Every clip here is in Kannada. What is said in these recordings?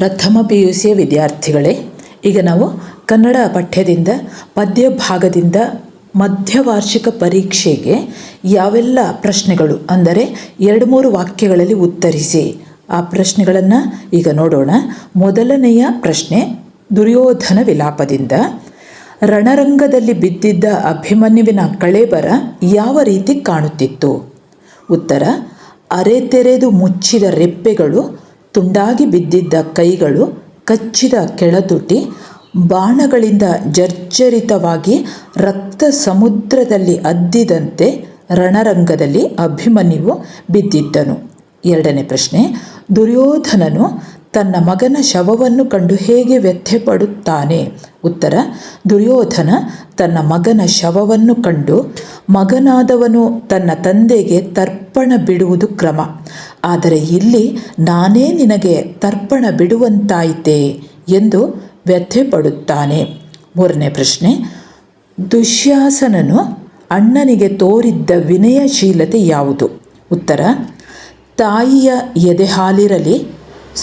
ಪ್ರಥಮ ಪಿ ಯು ಸಿಯ ವಿದ್ಯಾರ್ಥಿಗಳೇ, ಈಗ ನಾವು ಕನ್ನಡ ಪಠ್ಯದಿಂದ ಪದ್ಯ ಭಾಗದಿಂದ ಮಧ್ಯವಾರ್ಷಿಕ ಪರೀಕ್ಷೆಗೆ ಯಾವೆಲ್ಲ ಪ್ರಶ್ನೆಗಳು, ಅಂದರೆ ಎರಡು ಮೂರು ವಾಕ್ಯಗಳಲ್ಲಿ ಉತ್ತರಿಸಿ. ಆ ಪ್ರಶ್ನೆಗಳನ್ನು ಈಗ ನೋಡೋಣ. ಮೊದಲನೆಯ ಪ್ರಶ್ನೆ, ದುರ್ಯೋಧನ ವಿಲಾಪದಿಂದ. ರಣರಂಗದಲ್ಲಿ ಬಿದ್ದಿದ್ದ ಅಭಿಮನ್ಯುವಿನ ಕಳೇಬರ ಯಾವ ರೀತಿ ಕಾಣುತ್ತಿತ್ತು? ಉತ್ತರ ಅರೆತೆರೆದು ಮುಚ್ಚಿದ ರೆಪ್ಪೆಗಳು ತುಂಡಾಗಿ ಬಿದ್ದಿದ್ದ ಕೈಗಳು ಕಚ್ಚಿದ ಕೆಳತುಟಿ, ಬಾಣಗಳಿಂದ ಜರ್ಜರಿತವಾಗಿ ರಕ್ತ ಸಮುದ್ರದಲ್ಲಿ ಅದ್ದಿದಂತೆ ರಣರಂಗದಲ್ಲಿ ಅಭಿಮನ್ಯು ಬಿದ್ದಿದ್ದನು. ಎರಡನೇ ಪ್ರಶ್ನೆ, ದುರ್ಯೋಧನನು ತನ್ನ ಮಗನ ಶವವನ್ನು ಕಂಡು ಹೇಗೆ ವ್ಯಥೆಪಡುತ್ತಾನೆ? ಉತ್ತರ, ದುರ್ಯೋಧನ ತನ್ನ ಮಗನ ಶವವನ್ನು ಕಂಡು ಮಗನಾದವನು ತನ್ನ ತಂದೆಗೆ ತರ್ಪಣ ಬಿಡುವುದು ಕ್ರಮ. ಆದರೆ ಇಲ್ಲಿ ನಾನೇ ನಿನಗೆ ತರ್ಪಣ ಬಿಡುವಂತಾಯಿತೆ ಎಂದು ವ್ಯಥೆಪಡುತ್ತಾನೆ. ಮೂರನೇ ಪ್ರಶ್ನೆ, ದುಶ್ಯಾಸನನು ಅಣ್ಣನಿಗೆ ತೋರಿದ್ದ ವಿನಯಶೀಲತೆ ಯಾವುದು? ಉತ್ತರ, ತಾಯಿಯ ಎದೆಹಾಲಿರಲಿ,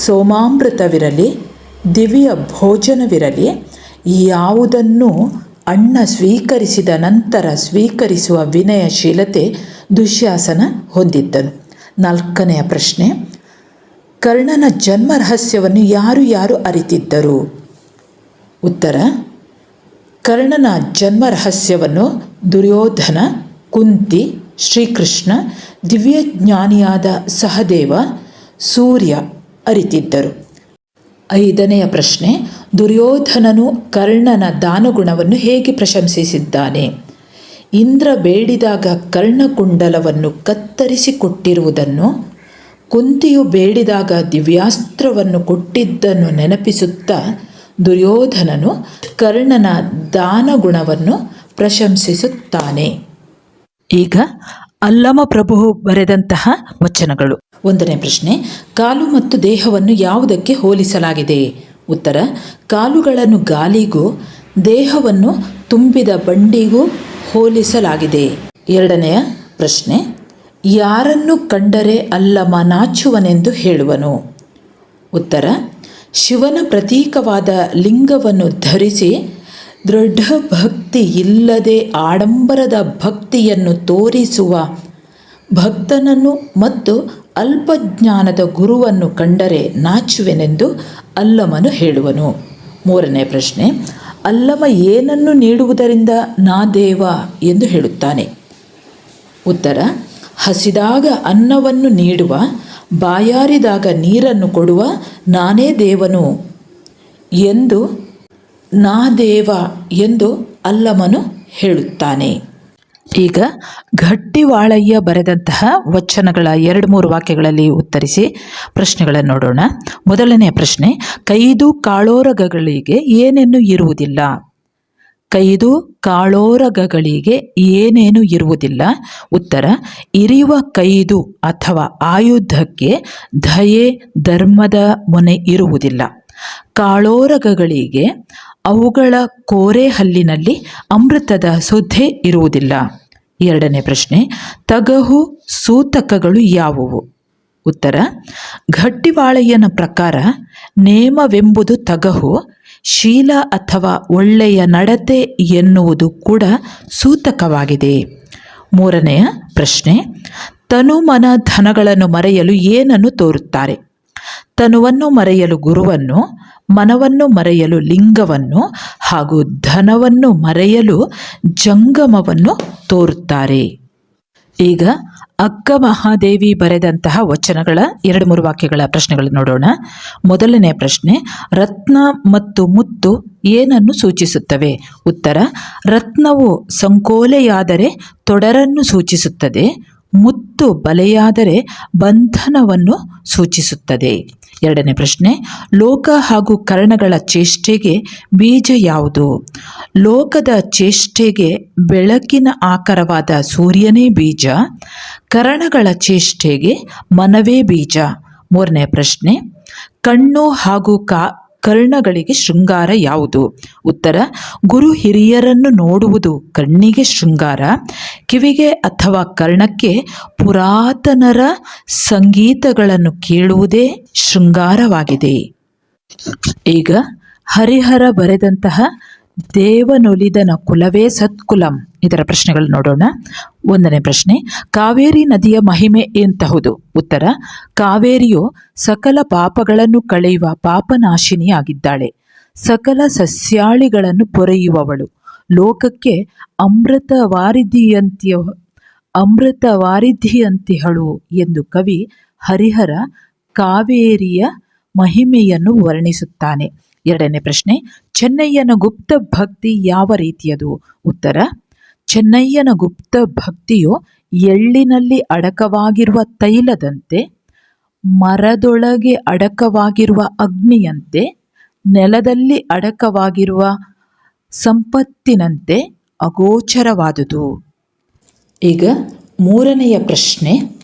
ಸೋಮಾಮೃತವಿರಲಿ, ದಿವ್ಯ ಭೋಜನವಿರಲಿ, ಯಾವುದನ್ನು ಅಣ್ಣ ಸ್ವೀಕರಿಸಿದ ನಂತರ ಸ್ವೀಕರಿಸುವ ವಿನಯಶೀಲತೆ ದುಶ್ಯಾಸನ ಹೊಂದಿದ್ದನು. ನಾಲ್ಕನೆಯ ಪ್ರಶ್ನೆ, ಕರ್ಣನ ಜನ್ಮ ರಹಸ್ಯವನ್ನು ಯಾರು ಯಾರು ಅರಿತಿದ್ದರು? ಉತ್ತರ, ಕರ್ಣನ ಜನ್ಮ ರಹಸ್ಯವನ್ನು ದುರ್ಯೋಧನ, ಕುಂತಿ, ಶ್ರೀಕೃಷ್ಣ, ದಿವ್ಯಜ್ಞಾನಿಯಾದ ಸಹದೇವ, ಸೂರ್ಯ ಅರಿತಿದ್ದರು. ಐದನೆಯ ಪ್ರಶ್ನೆ, ದುರ್ಯೋಧನನು ಕರ್ಣನ ದಾನಗುಣವನ್ನು ಹೇಗೆ ಪ್ರಶಂಸಿಸಿದ್ದಾನೆ? ಇಂದ್ರ ಬೇಡಿದಾಗ ಕರ್ಣಕುಂಡಲವನ್ನು ಕತ್ತರಿಸಿಕೊಟ್ಟಿರುವುದನ್ನು ಕುಂತಿಯು ಬೇಡಿದಾಗ ದಿವ್ಯಾಸ್ತ್ರವನ್ನು ಕೊಟ್ಟಿದ್ದನ್ನು ನೆನಪಿಸುತ್ತಾ ದುರ್ಯೋಧನನು ಕರ್ಣನ ದಾನಗುಣವನ್ನು ಪ್ರಶಂಸಿಸುತ್ತಾನೆ. ಈಗ ಅಲ್ಲಮ ಪ್ರಭು ಬರೆದಂತಹ ವಚನಗಳು. ಒಂದನೇ ಪ್ರಶ್ನೆ ಕಾಲು ಮತ್ತು ದೇಹವನ್ನು ಯಾವುದಕ್ಕೆ ಹೋಲಿಸಲಾಗಿದೆ? ಉತ್ತರ ಕಾಲುಗಳನ್ನು ಗಾಲಿಗೂ ದೇಹವನ್ನು ತುಂಬಿದ ಬಂಡಿಗೂ ಹೋಲಿಸಲಾಗಿದೆ. ಎರಡನೆಯ ಪ್ರಶ್ನೆ, ಯಾರನ್ನು ಕಂಡರೆ ಅಲ್ಲಮ ನಾಚುವನೆಂದು ಹೇಳುವನು? ಉತ್ತರ, ಶಿವನ ಪ್ರತೀಕವಾದ ಲಿಂಗವನ್ನು ಧರಿಸಿ ದೃಢ ಭಕ್ತಿ ಇಲ್ಲದೆ ಆಡಂಬರದ ಭಕ್ತಿಯನ್ನು ತೋರಿಸುವ ಭಕ್ತನನ್ನು ಮತ್ತು ಅಲ್ಪಜ್ಞಾನದ ಗುರುವನ್ನು ಕಂಡರೆ ನಾಚುವೆನೆಂದು ಅಲ್ಲಮನು ಹೇಳುವನು. ಮೂರನೇ ಪ್ರಶ್ನೆ ಅಲ್ಲಮ ಏನನ್ನು ನೀಡುವುದರಿಂದ ನಾ ದೇವ ಎಂದು ಹೇಳುತ್ತಾನೆ. ಉತ್ತರ, ಹಸಿದಾಗ ಅನ್ನವನ್ನು ನೀಡುವ, ಬಾಯಾರಿದಾಗ ನೀರನ್ನು ಕೊಡುವ ನಾನೇ ದೇವನು ಎಂದು ನಾ ದೇವ ಎಂದು ಅಲ್ಲಮನು ಹೇಳುತ್ತಾನೆ. ಈಗ ಗಟ್ಟಿವಾಳಯ್ಯ ಬರೆದಂತಹ ವಚನಗಳ ಎರಡು ಮೂರು ವಾಕ್ಯಗಳಲ್ಲಿ ಉತ್ತರಿಸಿ ಪ್ರಶ್ನೆಗಳನ್ನು ನೋಡೋಣ. ಮೊದಲನೆಯ ಪ್ರಶ್ನೆ, ಕೈದು ಕಾಳೋರಗಗಳಿಗೆ ಏನೇನು ಇರುವುದಿಲ್ಲ? ಕೈದು ಕಾಳೋರಗಗಳಿಗೆ ಏನೇನು ಇರುವುದಿಲ್ಲ? ಉತ್ತರ ಇರಿಯುವ ಕೈದು ಅಥವಾ ಆಯುಧಕ್ಕೆ ದಯೆ ಧರ್ಮದ ಮೊನೆ ಇರುವುದಿಲ್ಲ. ಕಾಳೋರಗಗಳಿಗೆ ಅವುಗಳ ಕೋರೆ ಹಲ್ಲಿನಲ್ಲಿ ಅಮೃತದ ಸುದ್ದಿ ಇರುವುದಿಲ್ಲ. ಎರಡನೇ ಪ್ರಶ್ನೆ, ತಗಹು ಸೂತಕಗಳು ಯಾವುವು? ಉತ್ತರ ಘಟ್ಟಿವಾಳೆಯನ ಪ್ರಕಾರ ನೇಮವೆಂಬುದು ತಗಹು, ಶೀಲ ಅಥವಾ ಒಳ್ಳೆಯ ನಡತೆ ಎನ್ನುವುದು ಕೂಡ ಸೂತಕವಾಗಿದೆ. ಮೂರನೆಯ ಪ್ರಶ್ನೆ, ತನುಮನ ಧನಗಳನ್ನು ಮರೆಯಲು ಏನನ್ನು ತೋರುತ್ತಾರೆ? ತನುವನ್ನು ಮರೆಯಲು ಗುರುವನ್ನು ಮನವನ್ನು ಮರೆಯಲು ಲಿಂಗವನ್ನು ಹಾಗೂ ಧನವನ್ನು ಮರೆಯಲು ಜಂಗಮವನ್ನು ತೋರುತ್ತಾರೆ. ಈಗ ಅಕ್ಕ ಮಹಾದೇವಿ ಬರೆದಂತಹ ವಚನಗಳ ಎರಡು ಮೂರು ವಾಕ್ಯಗಳ ಪ್ರಶ್ನೆಗಳನ್ನು ನೋಡೋಣ. ಮೊದಲನೇ ಪ್ರಶ್ನೆ, ರತ್ನ ಮತ್ತು ಮುತ್ತು ಏನನ್ನು ಸೂಚಿಸುತ್ತವೆ? ಉತ್ತರ, ರತ್ನವು ಸಂಕೋಲೆಯಾದರೆ ತೊಡರನ್ನು ಸೂಚಿಸುತ್ತದೆ, ಮುತ್ತು ಬಲೆಯಾದರೆ ಬಂಧನವನ್ನು ಸೂಚಿಸುತ್ತದೆ. ಎರಡನೇ ಪ್ರಶ್ನೆ, ಲೋಕ ಹಾಗೂ ಕರ್ಣಗಳ ಚೇಷ್ಟೆಗೆ ಬೀಜ ಯಾವುದು? ಲೋಕದ ಚೇಷ್ಟೆಗೆ ಬೆಳಕಿನ ಆಕಾರವಾದ ಸೂರ್ಯನೇ ಬೀಜ, ಕರ್ಣಗಳ ಚೇಷ್ಟೆಗೆ ಮನವೇ ಬೀಜ. ಮೂರನೇ ಪ್ರಶ್ನೆ, ಕಣ್ಣು ಹಾಗೂ ಕಾ ಕರ್ಣಗಳಿಗೆ ಶೃಂಗಾರ ಯಾವುದು? ಉತ್ತರ, ಗುರು ಹಿರಿಯರನ್ನು ನೋಡುವುದು ಕಣ್ಣಿಗೆ ಶೃಂಗಾರ, ಕಿವಿಗೆ ಅಥವಾ ಕರ್ಣಕ್ಕೆ ಪುರಾತನರ ಸಂಗೀತಗಳನ್ನು ಕೇಳುವುದೇ ಶೃಂಗಾರವಾಗಿದೆ. ಈಗ ಹರಿಹರ ಬರೆದಂತಹ ದೇವನೊಲಿದನ ಕುಲವೇ ಸತ್ಕುಲಂ. ಇದರ ಪ್ರಶ್ನೆಗಳು ನೋಡೋಣ. ಒಂದನೇ ಪ್ರಶ್ನೆ, ಕಾವೇರಿ ನದಿಯ ಮಹಿಮೆ ಎಂತಹುದು? ಉತ್ತರ, ಕಾವೇರಿಯು ಸಕಲ ಪಾಪಗಳನ್ನು ಕಳೆಯುವ ಪಾಪನಾಶಿನಿಯಾಗಿದ್ದಾಳೆ. ಸಕಲ ಸಸ್ಯಾಳಿಗಳನ್ನು ಪೊರೆಯುವವಳು. ಲೋಕಕ್ಕೆ ಅಮೃತ ವಾರಿಧಿಯಂತಿಯ ಅಮೃತ ವಾರಿಧಿಯಂತಿಹಳು ಎಂದು ಕವಿ ಹರಿಹರ ಕಾವೇರಿಯ ಮಹಿಮೆಯನ್ನು ವರ್ಣಿಸುತ್ತಾನೆ. ಎರಡನೇ ಪ್ರಶ್ನೆ, ಚೆನ್ನಯ್ಯನ ಗುಪ್ತ ಭಕ್ತಿ ಯಾವ ರೀತಿಯದು? ಉತ್ತರ, ಚೆನ್ನಯ್ಯನ ಗುಪ್ತ ಭಕ್ತಿಯು ಎಳ್ಳಿನಲ್ಲಿ ಅಡಕವಾಗಿರುವ ತೈಲದಂತೆ, ಮರದೊಳಗೆ ಅಡಕವಾಗಿರುವ ಅಗ್ನಿಯಂತೆ, ನೆಲದಲ್ಲಿ ಅಡಕವಾಗಿರುವ ಸಂಪತ್ತಿನಂತೆ ಅಗೋಚರವಾದುದು. ಈಗ ಮೂರನೆಯ ಪ್ರಶ್ನೆ,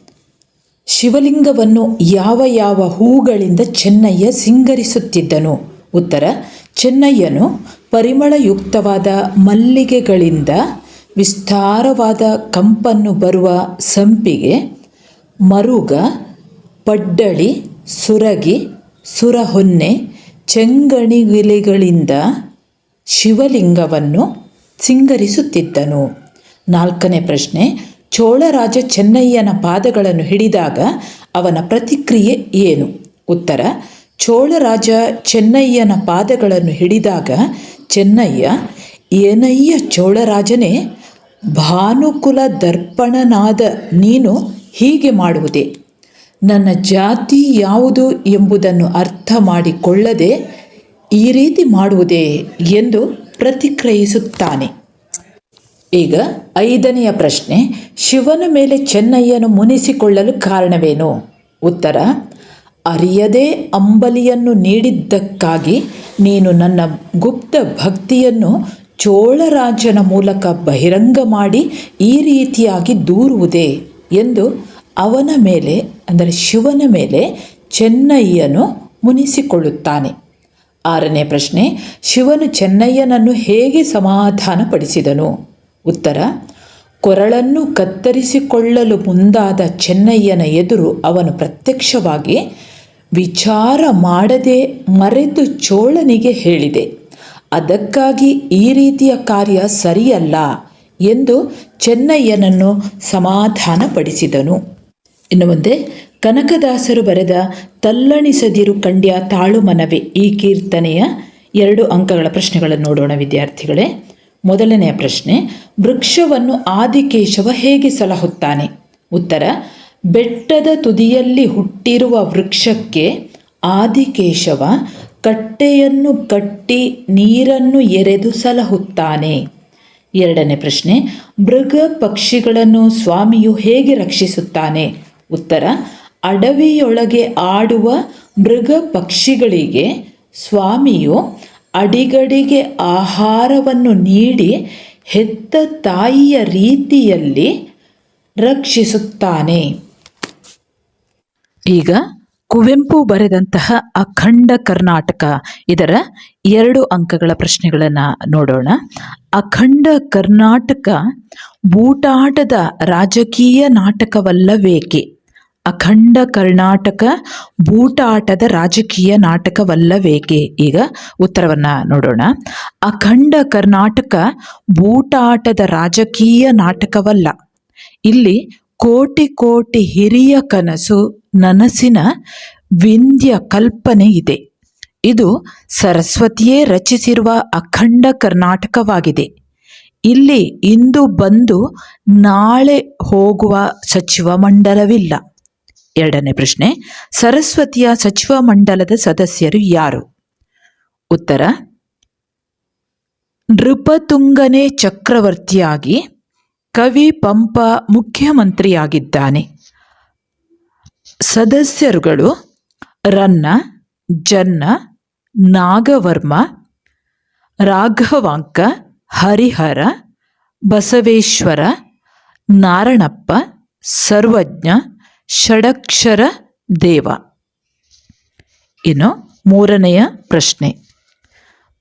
ಶಿವಲಿಂಗವನ್ನು ಯಾವ ಯಾವ ಹೂಗಳಿಂದ ಚೆನ್ನಯ್ಯ ಸಿಂಗರಿಸುತ್ತಿದ್ದನು? ಉತ್ತರ, ಚೆನ್ನಯ್ಯನು ಪರಿಮಳಯುಕ್ತವಾದ ಮಲ್ಲಿಗೆಗಳಿಂದ ವಿಸ್ತಾರವಾದ ಕಂಪನ್ನು ಬರುವ ಸಂಪಿಗೆ, ಮರುಗ, ಪಡ್ಡಳಿ, ಸುರಗಿ, ಸುರಹೊನ್ನೆ, ಚೆಂಗಣಿಗಿಲಿಗಳಿಂದ ಶಿವಲಿಂಗವನ್ನು ಸಿಂಗರಿಸುತ್ತಿದ್ದನು. ನಾಲ್ಕನೇ ಪ್ರಶ್ನೆ, ಚೋಳರಾಜ ಚೆನ್ನಯ್ಯನ ಪಾದಗಳನ್ನು ಹಿಡಿದಾಗ ಅವನ ಪ್ರತಿಕ್ರಿಯೆ ಏನು? ಉತ್ತರ ಚೋಳರಾಜ ಚೆನ್ನಯ್ಯನ ಪಾದಗಳನ್ನು ಹಿಡಿದಾಗ, ಚೆನ್ನಯ್ಯ, ಏನಯ್ಯ ಚೋಳರಾಜನೇ? ಭಾನುಕುಲ ದರ್ಪಣನಾದ ನೀನು ಹೀಗೆ ಮಾಡುವುದೇ? ನನ್ನ ಜಾತಿ ಯಾವುದು ಎಂಬುದನ್ನು ಅರ್ಥ ಮಾಡಿಕೊಳ್ಳದೆ ಈ ರೀತಿ ಮಾಡುವುದೇ? ಎಂದು ಪ್ರತಿಕ್ರಿಯಿಸುತ್ತಾನೆ. ಈಗ ಐದನೆಯ ಪ್ರಶ್ನೆ, ಶಿವನ ಮೇಲೆ ಚೆನ್ನಯ್ಯನು ಮುನಿಸಿಕೊಳ್ಳಲು ಕಾರಣವೇನು? ಉತ್ತರ ಅರಿಯದೇ ಅಂಬಲಿಯನ್ನು ನೀಡಿದ್ದಕ್ಕಾಗಿ ನೀನು ನನ್ನ ಗುಪ್ತ ಭಕ್ತಿಯನ್ನು ಚೋಳರಾಜನ ಮೂಲಕ ಬಹಿರಂಗ ಮಾಡಿ ಈ ರೀತಿಯಾಗಿ ದೂರುವುದೇ ಎಂದು ಅವನ ಮೇಲೆ, ಅಂದರೆ ಶಿವನ ಮೇಲೆ ಚೆನ್ನಯ್ಯನು ಮುನಿಸಿಕೊಳ್ಳುತ್ತಾನೆ. ಆರನೇ ಪ್ರಶ್ನೆ, ಶಿವನು ಚೆನ್ನಯ್ಯನನ್ನು ಹೇಗೆ ಸಮಾಧಾನಪಡಿಸಿದನು? ಉತ್ತರ, ಕೊರಳನ್ನು ಕತ್ತರಿಸಿಕೊಳ್ಳಲು ಮುಂದಾದ ಚೆನ್ನಯ್ಯನ ಎದುರು ಅವನು ಪ್ರತ್ಯಕ್ಷವಾಗಿ ವಿಚಾರ ಮಾಡದೆ ಮರೆತು ಚೋಳನಿಗೆ ಹೇಳಿದೆ, ಅದಕ್ಕಾಗಿ ಈ ರೀತಿಯ ಕಾರ್ಯ ಸರಿಯಲ್ಲ ಎಂದು ಚೆನ್ನಯ್ಯನನ್ನು ಸಮಾಧಾನಪಡಿಸಿದನು. ಇನ್ನು ಮುಂದೆ ಕನಕದಾಸರು ಬರೆದ ತಲ್ಲಣಿಸದಿರು ಕಂಡ್ಯ ತಾಳು ಮನವೇ ಈ ಕೀರ್ತನೆಯ ಎರಡು ಅಂಕಗಳ ಪ್ರಶ್ನೆಗಳನ್ನು ನೋಡೋಣ ವಿದ್ಯಾರ್ಥಿಗಳೇ. ಮೊದಲನೆಯ ಪ್ರಶ್ನೆ, ವೃಕ್ಷವನ್ನು ಆದಿಕೇಶವ ಹೇಗೆ ಸಲಹುತ್ತಾನೆ? ಉತ್ತರ ಬೆಟ್ಟದ ತುದಿಯಲ್ಲಿ ಹುಟ್ಟಿರುವ ವೃಕ್ಷಕ್ಕೆ ಆದಿಕೇಶವ ಕಟ್ಟೆಯನ್ನು ಕಟ್ಟಿ ನೀರನ್ನು ಎರೆದು ಸಲಹುತ್ತಾನೆ. ಎರಡನೇ ಪ್ರಶ್ನೆ, ಮೃಗ ಪಕ್ಷಿಗಳನ್ನು ಸ್ವಾಮಿಯು ಹೇಗೆ ರಕ್ಷಿಸುತ್ತಾನೆ? ಉತ್ತರ, ಅಡವಿಯೊಳಗೆ ಆಡುವ ಮೃಗ ಪಕ್ಷಿಗಳಿಗೆ ಸ್ವಾಮಿಯು ಅಡಿಗಡಿಗೆ ಆಹಾರವನ್ನು ನೀಡಿ ಹೆತ್ತ ತಾಯಿಯ ರೀತಿಯಲ್ಲಿ ರಕ್ಷಿಸುತ್ತಾನೆ. ಈಗ ಕುವೆಂಪು ಬರೆದಂತಹ ಅಖಂಡ ಕರ್ನಾಟಕ, ಇದರ ಎರಡು ಅಂಕಗಳ ಪ್ರಶ್ನೆಗಳನ್ನು ನೋಡೋಣ. ಅಖಂಡ ಕರ್ನಾಟಕ ಬೂಟಾಟದ ರಾಜಕೀಯ ನಾಟಕವಲ್ಲವೇಕೆ? ಅಖಂಡ ಕರ್ನಾಟಕ ಬೂಟಾಟದ ರಾಜಕೀಯ ನಾಟಕವಲ್ಲವೇಕೆ? ಈಗ ಉತ್ತರವನ್ನು ನೋಡೋಣ. ಅಖಂಡ ಕರ್ನಾಟಕ ಬೂಟಾಟದ ರಾಜಕೀಯ ನಾಟಕವಲ್ಲ. ಇಲ್ಲಿ ಕೋಟಿ ಕೋಟಿ ಹಿರಿಯ ಕನಸು, ನನಸಿನ ವಿಂಧ್ಯ ಕಲ್ಪನೆ ಇದೆ. ಇದು ಸರಸ್ವತಿಯೇ ರಚಿಸಿರುವ ಅಖಂಡ ಕರ್ನಾಟಕವಾಗಿದೆ. ಇಲ್ಲಿ ಇಂದು ಬಂದು ನಾಳೆ ಹೋಗುವ ಸಚಿವ ಮಂಡಲವಿಲ್ಲ. ಎರಡನೇ ಪ್ರಶ್ನೆ, ಸರಸ್ವತಿಯ ಸಚಿವ ಮಂಡಲದ ಸದಸ್ಯರು ಯಾರು? ಉತ್ತರ, ನೃಪತುಂಗನೇ ಚಕ್ರವರ್ತಿಯಾಗಿ ಕವಿ ಪಂಪ ಮುಖ್ಯಮಂತ್ರಿಯಾಗಿದ್ದಾನೆ. ಸದಸ್ಯರುಗಳು ರನ್ನ, ಜನ್ನ, ನಾಗವರ್ಮ, ರಾಘವಾಂಕ, ಹರಿಹರ, ಬಸವೇಶ್ವರ, ನಾರಣಪ್ಪ, ಸರ್ವಜ್ಞ, ಷಡಕ್ಷರ ದೇವ. ಇನ್ನು ಮೂರನೆಯ ಪ್ರಶ್ನೆ.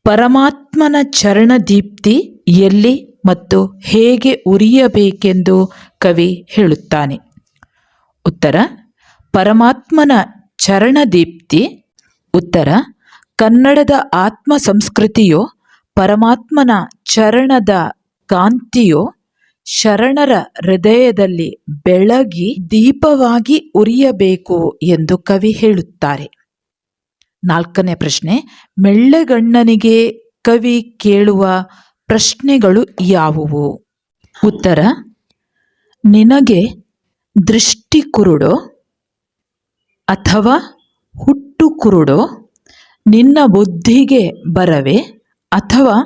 ಪರಮಾತ್ಮನ ಚರಣದೀಪ್ತಿ ಎಲ್ಲಿ? ಮತ್ತು ಹೇಗೆ ಉರಿಯಬೇಕೆಂದು ಕವಿ ಹೇಳುತ್ತಾನೆ. ಉತ್ತರ, ಪರಮಾತ್ಮನ ಚರಣದೀಪ್ತಿ. ಉತ್ತರ, ಕನ್ನಡದ ಆತ್ಮ ಸಂಸ್ಕೃತಿಯು ಪರಮಾತ್ಮನ ಚರಣದ ಕಾಂತಿಯು, ಶರಣರ ಹೃದಯದಲ್ಲಿ ಬೆಳಗಿ ದೀಪವಾಗಿ ಉರಿಯಬೇಕು ಎಂದು ಕವಿ ಹೇಳುತ್ತಾರೆ. ನಾಲ್ಕನೇ ಪ್ರಶ್ನೆ, ಮೆಳ್ಳೆಗಣ್ಣನಿಗೆ ಕವಿ ಕೇಳುವ ಪ್ರಶ್ನೆಗಳು ಯಾವುವು? ಉತ್ತರ, ನಿನಗೆ ದೃಷ್ಟಿ ಕುರುಡೋ ಅಥವಾ ಹುಟ್ಟು ಕುರುಡೋ? ನಿನ್ನ ಬುದ್ಧಿಗೆ ಬರವೆ ಅಥವಾ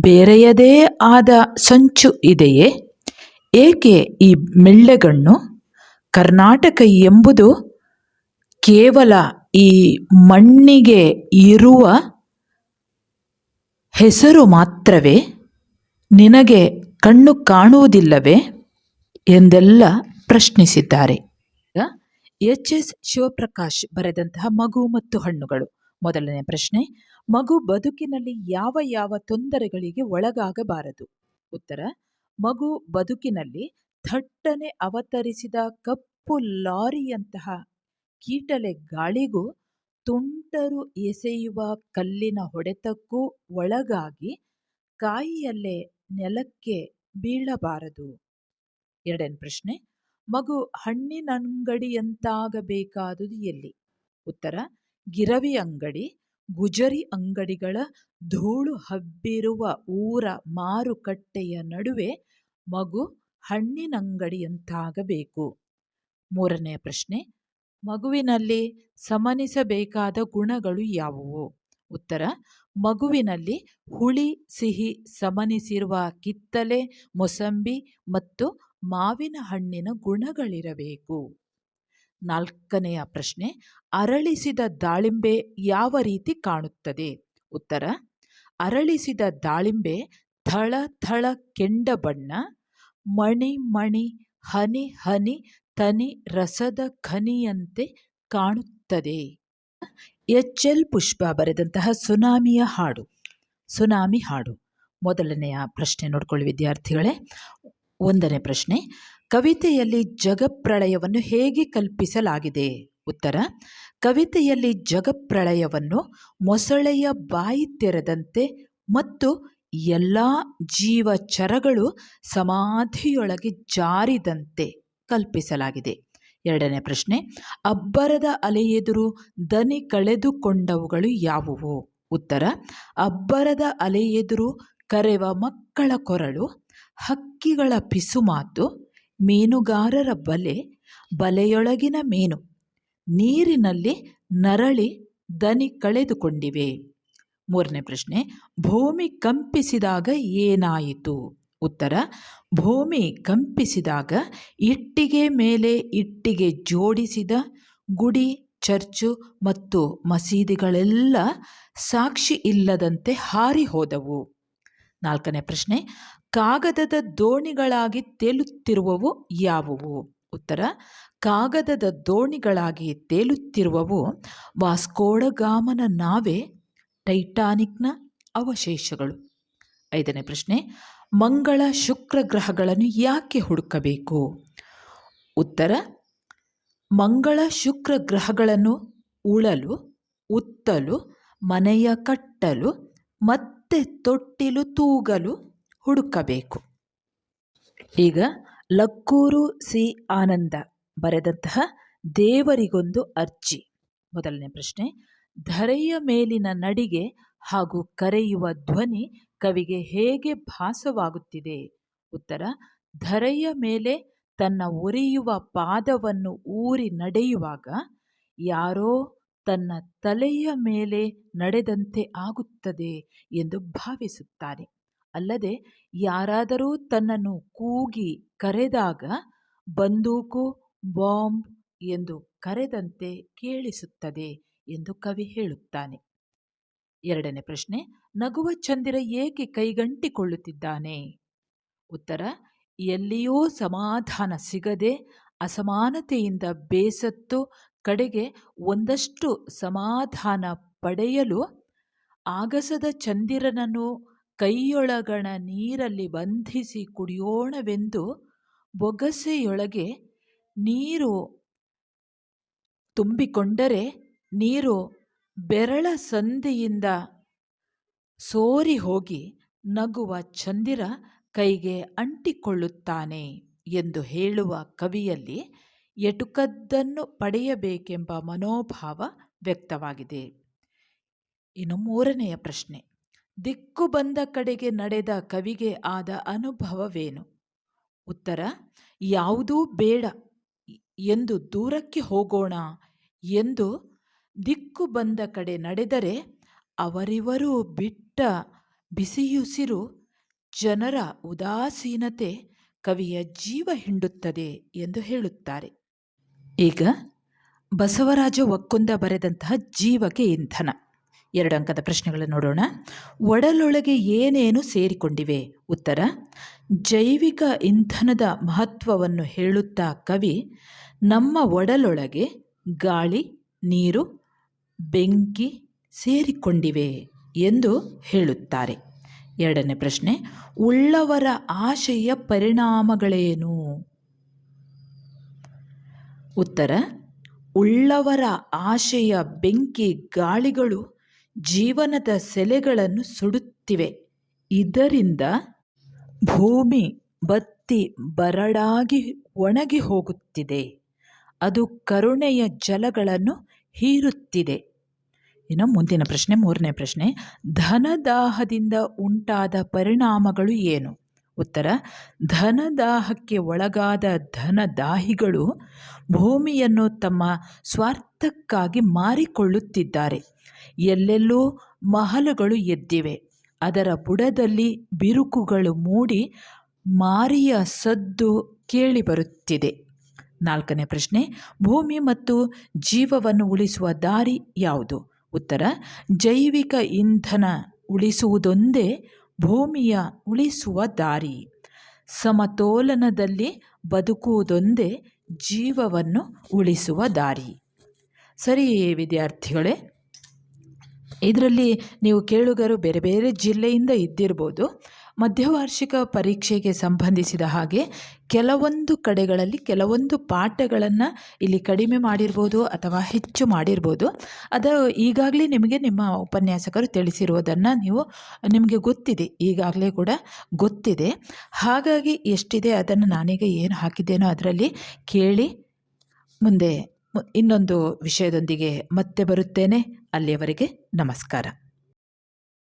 ಬೇರೆಯದೇ ಆದ ಸಂಚು ಇದೆಯೇ? ಏಕೆ ಈ ಮೆಳ್ಳೆಗಣ್ಣು? ಕರ್ನಾಟಕ ಎಂಬುದು ಕೇವಲ ಈ ಮಣ್ಣಿಗೆ ಇರುವ ಹೆಸರು ಮಾತ್ರವೇ? ನಿನಗೆ ಕಣ್ಣು ಕಾಣುವುದಿಲ್ಲವೇ? ಎಂದೆಲ್ಲ ಪ್ರಶ್ನಿಸಿದ್ದಾರೆ. ಎಚ್ ಎಸ್ ಶಿವಪ್ರಕಾಶ್ ಬರೆದಂತಹ ಮಗು ಮತ್ತು ಹಣ್ಣುಗಳು. ಮೊದಲನೇ ಪ್ರಶ್ನೆ, ಮಗು ಬದುಕಿನಲ್ಲಿ ಯಾವ ಯಾವ ತೊಂದರೆಗಳಿಗೆ ಒಳಗಾಗಬಾರದು? ಉತ್ತರ, ಮಗು ಬದುಕಿನಲ್ಲಿ ಥಟ್ಟನೆ ಅವತರಿಸಿದ ಕಪ್ಪು ಲಾರಿಯಂತಹ ಕೀಟಲೆ ಗಾಳಿಗೂ ತುಂಟರು ಎಸೆಯುವ ಕಲ್ಲಿನ ಹೊಡೆತಕ್ಕೂ ಒಳಗಾಗಿ ಕಾಯಿಯಲ್ಲೇ ನೆಲಕ್ಕೆ ಬೀಳಬಾರದು? ಎರಡನೇ ಪ್ರಶ್ನೆ, ಮಗು ಹಣ್ಣಿನಂಗಡಿಯಂತಾಗಬೇಕಾದುದು ಎಲ್ಲಿ? ಉತ್ತರ, ಗಿರವಿ ಅಂಗಡಿ, ಗುಜರಿ ಅಂಗಡಿಗಳ ಧೂಳು ಹಬ್ಬಿರುವ ಊರ ಮಾರುಕಟ್ಟೆಯ ನಡುವೆ ಮಗು ಹಣ್ಣಿನಂಗಡಿಯಂತಾಗಬೇಕು ಮೂರನೆಯ ಪ್ರಶ್ನೆ, ಮಗುವಿನಲ್ಲಿ ಸಮನಿಸಬೇಕಾದ ಗುಣಗಳು ಯಾವುವು? ಉತ್ತರ, ಮಗುವಿನಲ್ಲಿ ಹುಳಿ, ಸಿಹಿ ಸಮನಿಸಿರುವ ಕಿತ್ತಲೆ ಮೊಸಂಬಿ ಮತ್ತು ಮಾವಿನ ಹಣ್ಣಿನ ಗುಣಗಳಿರಬೇಕು. ನಾಲ್ಕನೆಯ ಪ್ರಶ್ನೆ, ಅರಳಿಸಿದ ದಾಳಿಂಬೆ ಯಾವ ರೀತಿ ಕಾಣುತ್ತದೆ? ಉತ್ತರ, ಅರಳಿಸಿದ ದಾಳಿಂಬೆ ಥಳ ಥಳ ಕೆಂಡ ಬಣ್ಣ, ಮಣಿ ಮಣಿ ಹನಿ ಹನಿ ತನಿ ರಸದ ಖನಿಯಂತೆ ಕಾಣುತ್ತದೆ. ಎಚ್ ಎಲ್ ಪುಷ್ಪ ಬರೆದಂತಹ ಸುನಾಮಿಯ ಹಾಡು, ಸುನಾಮಿ ಹಾಡು. ಮೊದಲನೆಯ ಪ್ರಶ್ನೆ ನೋಡ್ಕೊಳ್ಳಿ ವಿದ್ಯಾರ್ಥಿಗಳೇ. ಒಂದನೇ ಪ್ರಶ್ನೆ, ಕವಿತೆಯಲ್ಲಿ ಜಗಪ್ರಳಯವನ್ನು ಹೇಗೆ ಕಲ್ಪಿಸಲಾಗಿದೆ? ಉತ್ತರ, ಕವಿತೆಯಲ್ಲಿ ಜಗಪ್ರಳಯವನ್ನು ಮೊಸಳೆಯ ಬಾಯಿ ತೆರೆದಂತೆ ಮತ್ತು ಎಲ್ಲ ಜೀವಚರಗಳು ಸಮಾಧಿಯೊಳಗೆ ಜಾರಿದಂತೆ ಕಲ್ಪಿಸಲಾಗಿದೆ. ಎರಡನೇ ಪ್ರಶ್ನೆ, ಅಬ್ಬರದ ಅಲೆಯೆದುರು ದನಿ ಕಳೆದುಕೊಂಡವುಗಳು ಯಾವುವು? ಉತ್ತರ, ಅಬ್ಬರದ ಅಲೆಯೆದುರು ಕರೆವ ಮಕ್ಕಳ ಕೊರಳು, ಹಕ್ಕಿಗಳ ಪಿಸುಮಾತು ಮೀನುಗಾರರ ಬಲೆ, ಬಲೆಯೊಳಗಿನ ಮೀನು, ನೀರಿನಲ್ಲಿ ನರಳಿ ದನಿ ಕಳೆದುಕೊಂಡಿವೆ. ಮೂರನೇ ಪ್ರಶ್ನೆ, ಭೂಮಿ ಕಂಪಿಸಿದಾಗ ಏನಾಯಿತು? ಉತ್ತರ, ಭೂಮಿ ಕಂಪಿಸಿದಾಗ ಇಟ್ಟಿಗೆ ಮೇಲೆ ಇಟ್ಟಿಗೆ ಜೋಡಿಸಿದ ಗುಡಿ, ಚರ್ಚು ಮತ್ತು ಮಸೀದಿಗಳೆಲ್ಲ ಸಾಕ್ಷಿ ಇಲ್ಲದಂತೆ ಹಾರಿ ಹೋದವು ನಾಲ್ಕನೇ ಪ್ರಶ್ನೆ, ಕಾಗದದ ದೋಣಿಗಳಾಗಿ ತೇಲುತ್ತಿರುವವು ಯಾವುವು? ಉತ್ತರ, ಕಾಗದದ ದೋಣಿಗಳಾಗಿ ತೇಲುತ್ತಿರುವವು ವಾಸ್ಕೋಡಗಾಮನ ನಾವೆ, ಟೈಟಾನಿಕ್ನ ಅವಶೇಷಗಳು. ಐದನೇ ಪ್ರಶ್ನೆ ಮಂಗಳ ಶುಕ್ರ ಗ್ರಹಗಳನ್ನು ಯಾಕೆ ಹುಡುಕಬೇಕು? ಉತ್ತರ, ಮಂಗಳ ಶುಕ್ರ ಗ್ರಹಗಳನ್ನು ಉಳಲು, ಉತ್ತಲು, ಮನೆಯ ಕಟ್ಟಲು, ಮತ್ತೆ ತೊಟ್ಟಿಲು ತೂಗಲು ಹುಡುಕಬೇಕು. ಈಗ ಲಕ್ಕೂರು ಸಿ. ಆನಂದ ಬರೆದಂತಹ ದೇವರಿಗೊಂದು ಅರ್ಜಿ. ಮೊದಲನೇ ಪ್ರಶ್ನೆ, ಧರೆಯ ಮೇಲಿನ ನಡಿಗೆ ಹಾಗೂ ಕರೆಯುವ ಧ್ವನಿ ಕವಿಗೆ ಹೇಗೆ ಭಾಸವಾಗುತ್ತಿದೆ? ಉತ್ತರ, ಧರೆಯ ಮೇಲೆ ತನ್ನ ಒರೆಯುವ ಪಾದವನ್ನು ಊರಿ ನಡೆಯುವಾಗ ಯಾರೋ ತನ್ನ ತಲೆಯ ಮೇಲೆ ನಡೆದಂತೆ ಆಗುತ್ತದೆ ಎಂದು ಭಾವಿಸುತ್ತಾನೆ. ಅಲ್ಲದೆ ಯಾರಾದರೂ ತನ್ನನ್ನು ಕೂಗಿ ಕರೆದಾಗ ಬಂದೂಕು, ಬಾಂಬ್ ಎಂದು ಕರೆದಂತೆ ಕೇಳಿಸುತ್ತದೆ ಎಂದು ಕವಿ ಹೇಳುತ್ತಾನೆ. ಎರಡನೇ ಪ್ರಶ್ನೆ, ನಗುವ ಚಂದಿರ ಏಕೆ ಕೈಗಂಟಿಕೊಳ್ಳುತ್ತಿದ್ದಾನೆ? ಉತ್ತರ, ಎಲ್ಲಿಯೂ ಸಮಾಧಾನ ಸಿಗದೆ, ಅಸಮಾನತೆಯಿಂದ ಬೇಸತ್ತು, ಕಡೆಗೆ ಒಂದಷ್ಟು ಸಮಾಧಾನ ಪಡೆಯಲು ಆಗಸದ ಚಂದಿರನನ್ನು ಕೈಯೊಳಗಣ ನೀರಲ್ಲಿ ಬಂಧಿಸಿ ಕುಡಿಯೋಣವೆಂದು ಬೊಗಸೆಯೊಳಗೆ ನೀರು ತುಂಬಿಕೊಂಡರೆ, ನೀರು ಬೆರಳ ಸಂದಿಯಿಂದ ಸೋರಿ ಹೋಗಿ ನಗುವ ಚಂದಿರ ಕೈಗೆ ಅಂಟಿಕೊಳ್ಳುತ್ತಾನೆ ಎಂದು ಹೇಳುವ ಕವಿಯಲ್ಲಿ ಎಟುಕದ್ದನ್ನು ಪಡೆಯಬೇಕೆಂಬ ಮನೋಭಾವ ವ್ಯಕ್ತವಾಗಿದೆ. ಇನ್ನು ಮೂರನೆಯ ಪ್ರಶ್ನೆ, ದಿಕ್ಕು ಬಂದ ಕಡೆಗೆ ನಡೆದ ಕವಿಗೆ ಆದ ಅನುಭವವೇನು? ಉತ್ತರ, ಯಾವುದೂ ಬೇಡ, ಎಂದು ದೂರಕ್ಕೆ ಹೋಗೋಣ ಎಂದು ದಿಕ್ಕು ಬಂದ ಕಡೆ ನಡೆದರೆ ಅವರಿವರು ಬಿಟ್ಟ ಬಿಸಿಯುಸಿರು ಜನರ ಉದಾಸೀನತೆ ಕವಿಯ ಜೀವ ಹಿಂಡುತ್ತದೆ ಎಂದು ಹೇಳುತ್ತಾರೆ. ಈಗ ಬಸವರಾಜ ಒಕ್ಕುಂದ ಬರೆದಂತಹ ಜೀವಕ್ಕೆ ಇಂಧನ. ಎರಡು ಅಂಕದ ಪ್ರಶ್ನೆಗಳನ್ನು ನೋಡೋಣ. ಒಡಲೊಳಗೆ ಏನೇನು ಸೇರಿಕೊಂಡಿವೆ? ಉತ್ತರ, ಜೈವಿಕ ಇಂಧನದ ಮಹತ್ವವನ್ನು ಹೇಳುತ್ತಾ ಕವಿ, ನಮ್ಮ ಒಡಲೊಳಗೆ ಗಾಳಿ, ನೀರು ಬೆಂಕಿ ಸೇರಿಕೊಂಡಿವೆ ಎಂದು ಹೇಳುತ್ತಾರೆ. ಎರಡನೇ ಪ್ರಶ್ನೆ, ಉಳ್ಳವರ ಆಶೆಯ ಪರಿಣಾಮಗಳೇನು? ಉತ್ತರ, ಉಳ್ಳವರ ಆಶೆಯ ಬೆಂಕಿ ಗಾಳಿಗಳು ಜೀವನದ ಸೆಲೆಗಳನ್ನು ಸುಡುತ್ತಿವೆ. ಇದರಿಂದ ಭೂಮಿ ಬತ್ತಿ ಬರಡಾಗಿ ಒಣಗಿ ಹೋಗುತ್ತಿದೆ. ಅದು ಕರುಣೆಯ ಜಲಗಳನ್ನು ಹೀರುತ್ತಿದೆ. ಇನ್ನು ಮುಂದಿನ ಪ್ರಶ್ನೆ, ಮೂರನೇ ಪ್ರಶ್ನೆ. ಧನದಾಹದಿಂದ ಉಂಟಾದ ಪರಿಣಾಮಗಳು ಏನು? ಉತ್ತರ, ಧನದಾಹಕ್ಕೆ ಒಳಗಾದ ಧನದಾಹಿಗಳು ಭೂಮಿಯನ್ನು ತಮ್ಮ ಸ್ವಾರ್ಥಕ್ಕಾಗಿ ಮಾರಿಕೊಳ್ಳುತ್ತಿದ್ದಾರೆ. ಎಲ್ಲೆಲ್ಲೂ ಮಹಲುಗಳು ಎದ್ದಿವೆ. ಅದರ ಬುಡದಲ್ಲಿ ಬಿರುಕುಗಳು ಮೂಡಿ ಮಾರಿಯ ಸದ್ದು ಕೇಳಿಬರುತ್ತಿದೆ. ನಾಲ್ಕನೇ ಪ್ರಶ್ನೆ, ಭೂಮಿ ಮತ್ತು ಜೀವವನ್ನು ಉಳಿಸುವ ದಾರಿ ಯಾವುದು? ಉತ್ತರ, ಜೈವಿಕ ಇಂಧನ ಉಳಿಸುವುದೊಂದೇ ಭೂಮಿಯ ಉಳಿಸುವ ದಾರಿ. ಸಮತೋಲನದಲ್ಲಿ ಬದುಕುವುದೊಂದೇ ಜೀವವನ್ನು ಉಳಿಸುವ ದಾರಿ. ಸರಿ ವಿದ್ಯಾರ್ಥಿಗಳೇ, ಇದರಲ್ಲಿ ನೀವು ಕೇಳುಗರು ಬೇರೆ ಬೇರೆ ಜಿಲ್ಲೆಯಿಂದ ಇದ್ದಿರ್ಬೋದು. ಮಧ್ಯವಾರ್ಷಿಕ ಪರೀಕ್ಷೆಗೆ ಸಂಬಂಧಿಸಿದ ಹಾಗೆ ಕೆಲವೊಂದು ಕಡೆಗಳಲ್ಲಿ ಕೆಲವೊಂದು ಪಾಠಗಳನ್ನು ಇಲ್ಲಿ ಕಡಿಮೆ ಮಾಡಿರ್ಬೋದು ಅಥವಾ ಹೆಚ್ಚು ಮಾಡಿರ್ಬೋದು. ಅದು ಈಗಾಗಲೇ ನಿಮಗೆ ನಿಮ್ಮ ಉಪನ್ಯಾಸಕರು ತಿಳಿಸಿರುವುದನ್ನು ನೀವು ನಿಮಗೆ ಗೊತ್ತಿದೆ. ಈಗಾಗಲೇ ಕೂಡ ಗೊತ್ತಿದೆ. ಹಾಗಾಗಿ ಎಷ್ಟಿದೆ, ಅದನ್ನು ನಾನೀಗ ಏನು ಹಾಕಿದ್ದೇನೋ ಅದರಲ್ಲಿ ಕೇಳಿ ಮುಂದೆ ಇನ್ನೊಂದು ವಿಷಯದೊಂದಿಗೆ ಮತ್ತೆ ಬರುತ್ತೇನೆ. ಅಲ್ಲಿಯವರೆಗೆ ನಮಸ್ಕಾರ.